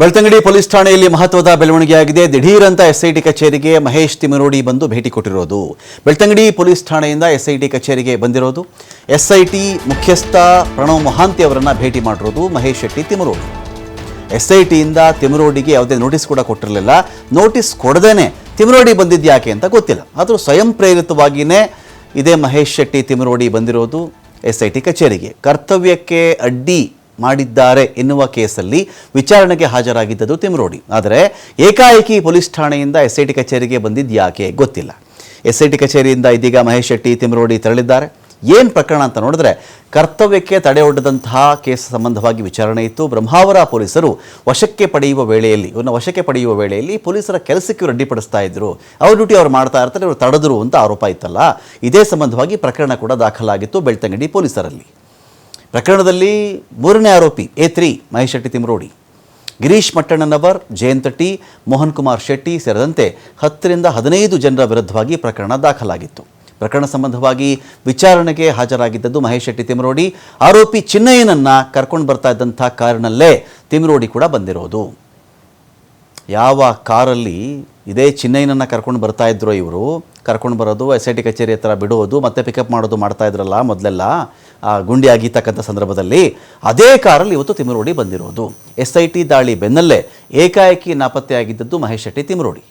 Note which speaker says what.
Speaker 1: Belthangady police ಠಾಣೆಯಲ್ಲಿ ಮಹತ್ವದ ಬೆಳವಣಿಗೆಯಾಗಿದೆ. ದಿಢೀರಂತ ಎಸ್ಐಟಿ ಕಚೇರಿಗೆ ಮಹೇಶ್ ತಿಮರೋಡಿ ಬಂದು ಭೇಟಿ ಕೊಟ್ಟಿರೋದು. ಬೆಳ್ತಂಗಡಿ ಪೊಲೀಸ್ ಠಾಣೆಯಿಂದ ಎಸ್ಐಟಿ ಕಚೇರಿಗೆ ಬಂದಿರೋದು. ಎಸ್ಐಟಿ ಮುಖ್ಯಸ್ಥ ಪ್ರಣವ್ ಮೊಹಾಂತಿ ಅವರನ್ನು ಭೇಟಿ ಮಾಡಿರೋದು ಮಹೇಶ್ ಶೆಟ್ಟಿ ತಿಮರೋಡಿ ಎಸ್ಐಟಿಯಿಂದ ತಿಮರೋಡಿಗೆ ಯಾವುದೇ ನೋಟಿಸ್ ಕೂಡ ಕೊಟ್ಟಿರಲಿಲ್ಲ. ನೋಟಿಸ್ ಕೊಡದೇನೆ ತಿಮರೋಡಿ ಬಂದಿದ್ಯಾಕೆ ಅಂತ ಗೊತ್ತಿಲ್ಲ. ಆದರೂ ಸ್ವಯಂ ಪ್ರೇರಿತವಾಗಿಯೇ ಇದೇ ಮಹೇಶ್ ಶೆಟ್ಟಿ ತಿಮರೋಡಿ ಬಂದಿರೋದು ಎಸ್ಐಟಿ ಕಚೇರಿಗೆ. ಕರ್ತವ್ಯಕ್ಕೆ ಅಡ್ಡಿ ಮಾಡಿದ್ದಾರೆ ಎನ್ನುವ ಕೇಸಲ್ಲಿ ವಿಚಾರಣೆಗೆ ಹಾಜರಾಗಿದ್ದದು ತಿಮ್ರೋಡಿ. ಆದರೆ ಏಕಾಏಕಿ ಪೊಲೀಸ್ ಠಾಣೆಯಿಂದ ಎಸ್ಐಟಿ ಕಚೇರಿಗೆ ಬಂದಿದ್ಯಾಕೆ ಗೊತ್ತಿಲ್ಲ. ಎಸ್ಐಟಿ ಕಚೇರಿಯಿಂದ ಇದೀಗ ಮಹೇಶ್ ಶೆಟ್ಟಿ, ತಿಮ್ರೋಡಿ ತೆರಳಿದ್ದಾರೆ. ಏನು ಪ್ರಕರಣ ಅಂತ ನೋಡಿದ್ರೆ ಕರ್ತವ್ಯಕ್ಕೆ ತಡೆ ಒಡ್ಡದಂತಹ ಕೇಸ್ ಸಂಬಂಧವಾಗಿ ವಿಚಾರಣೆ ಇತ್ತು. ಬ್ರಹ್ಮಾವರ ಪೊಲೀಸರು ವಶಕ್ಕೆ ಪಡೆಯುವ ವೇಳೆಯಲ್ಲಿ ಇವನ್ನ ವಶಕ್ಕೆ ಪಡೆಯುವ ವೇಳೆಯಲ್ಲಿ ಪೊಲೀಸರ ಕೆಲಸಕ್ಕೆ ಇವರು ಅಡ್ಡಿಪಡಿಸ್ತಾ ಇದ್ರು. ಅವ್ರ ಡ್ಯೂಟಿ ಅವ್ರು ಮಾಡ್ತಾ ಇರ್ತಾರೆ, ಇವರು ತಡೆದ್ರು ಅಂತ ಆರೋಪ ಇತ್ತಲ್ಲ. ಇದೇ ಸಂಬಂಧವಾಗಿ ಪ್ರಕರಣ ಕೂಡ ದಾಖಲಾಗಿತ್ತು ಬೆಳ್ತಂಗಡಿ ಪೊಲೀಸರಲ್ಲಿ. ಪ್ರಕರಣದಲ್ಲಿ ಮೂರನೇ ಆರೋಪಿ A three Mahesh Shetty Timarodi, Girish Mattannanavar, Jayanta T Mohan Kumar Shetty ಸೇರಿದಂತೆ ಹತ್ತರಿಂದ ಹದಿನೈದು ಜನರ ವಿರುದ್ಧವಾಗಿ ಪ್ರಕರಣ ದಾಖಲಾಗಿತ್ತು. ಪ್ರಕರಣ ಸಂಬಂಧವಾಗಿ ವಿಚಾರಣೆಗೆ ಹಾಜರಾಗಿದ್ದದ್ದು ಮಹೇಶ್ ಶೆಟ್ಟಿ ತಿಮರೋಡಿ. ಆರೋಪಿ ಚಿನ್ನಯ್ಯನನ್ನು ಕರ್ಕೊಂಡು ಬರ್ತಾ ಇದ್ದಂಥ ಕಾರಿನಲ್ಲೇ ತಿಮರೋಡಿ ಕೂಡ ಬಂದಿರೋದು. ಯಾವ ಕಾರಲ್ಲಿ ಇದೇ ಚಿನ್ನಯ್ಯನನ್ನು ಕರ್ಕೊಂಡು ಬರ್ತಾ ಇದ್ರು ಇವರು. ಕರ್ಕೊಂಡು ಬರೋದು ಎಸ್ ಐ ಟಿ ಕಚೇರಿ ಹತ್ರ ಬಿಡೋದು, ಮತ್ತೆ ಪಿಕಪ್ ಮಾಡೋದು ಮಾಡ್ತಾ ಇದ್ರಲ್ಲ ಮೊದಲೆಲ್ಲ. ಆ ಗುಂಡಿ ಆಗಿರ್ತಕ್ಕಂಥ ಸಂದರ್ಭದಲ್ಲಿ ಅದೇ ಕಾರಲ್ಲಿ ಇವತ್ತು ತಿಮರೋಡಿ ಬಂದಿರೋದು. ಎಸ್ ಐ ಟಿ ದಾಳಿ ಬೆನ್ನಲ್ಲೇ ಏಕಾಏಕಿ ನಾಪತ್ತೆಯಾಗಿದ್ದದ್ದು ಮಹೇಶ್ ಶೆಟ್ಟಿ ತಿಮರೋಡಿ